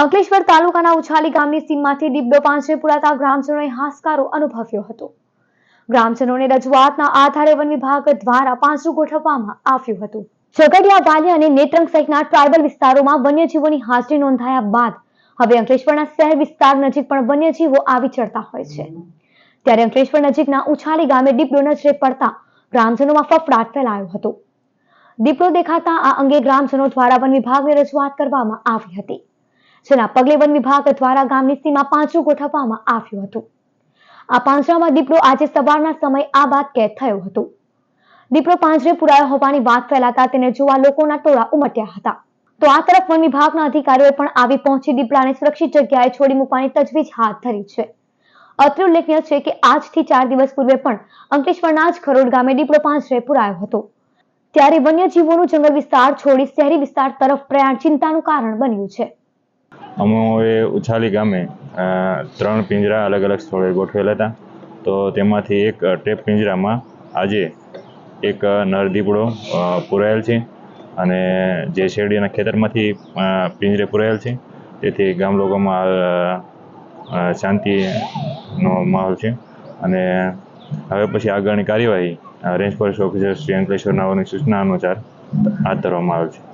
અંકલેશ્વર તાલુકાના ઉછાલી ગામની સીમમાંથી દીપડો પાંચરે પુરાતા ગ્રામજનોએ હાશકારો અનુભવ્યો હતો. ગ્રામજનોને રજૂઆતના આધારે વન વિભાગ દ્વારા પાંજરું ગોઠવવામાં આવ્યું હતું. ઝઘડિયા વાલિયા અને નેત્રંગ સહિતના ટ્રાઇબલ વિસ્તારોમાં વન્યજીવોની હાજરી નોંધાયા બાદ હવે અંકલેશ્વરના શહેર વિસ્તાર નજીક પણ વન્યજીવો આવી ચડતા હોય છે. ત્યારે અંકલેશ્વર નજીકના ઉછાલી ગામે દીપડો નજરે પડતા ગ્રામજનોમાં ફફડાટ ફેલાયો હતો. દીપડો દેખાતા આ અંગે ગ્રામજનો દ્વારા વન વિભાગને રજૂઆત કરવામાં આવી હતી. જેના પગલે વન વિભાગ દ્વારા ગામની સીમા પાંજરું ગોઠવવામાં આવ્યું હતું. આ પાંજરામાં દીપડો આજે સવારના સમય આ વાત કેદ થયો હતો. દીપડો પાંજરે પુરાયો હોવાની વાત ફેલાતા તેને જોવા લોકોના ટોળા ઉમટ્યા હતા. તો આ તરફ વન વિભાગના અધિકારીઓએ પણ આવી પહોંચી દીપડાને સુરક્ષિત જગ્યાએ છોડી મૂકવાની તજવીજ હાથ ધરી છે. અત્રે ઉલ્લેખનીય છે કે આજથી ચાર દિવસ પૂર્વે પણ અંકલેશ્વરના જ ખરોડ ગામે દીપડો પાંજરે પુરાયો હતો. ત્યારે વન્યજીવોનું જંગલ વિસ્તાર છોડી શહેરી વિસ્તાર તરફ પ્રયાણ ચિંતાનું કારણ બન્યું છે. અમે ઉછાલી ગામે ત્રણ પિંજરા અલગ અલગ સ્થળોએ ગોઠવેલા હતા. તો તેમાંથી એક ટેપ પિંજરામાં આજે એક નર દીપડો પુરાયેલ છે અને જે શેરડીના ખેતરમાંથી પિંજરે પુરાયેલ છે. તેથી ગામ લોકોમાં શાંતિનો માહોલ છે. અને હવે પછી આગળની કાર્યવાહી રેન્જ ફોરેસ્ટ ઓફિસર શ્રી અંકલેશ્વરના સૂચના અનુસાર હાથ ધરવામાં આવે છે.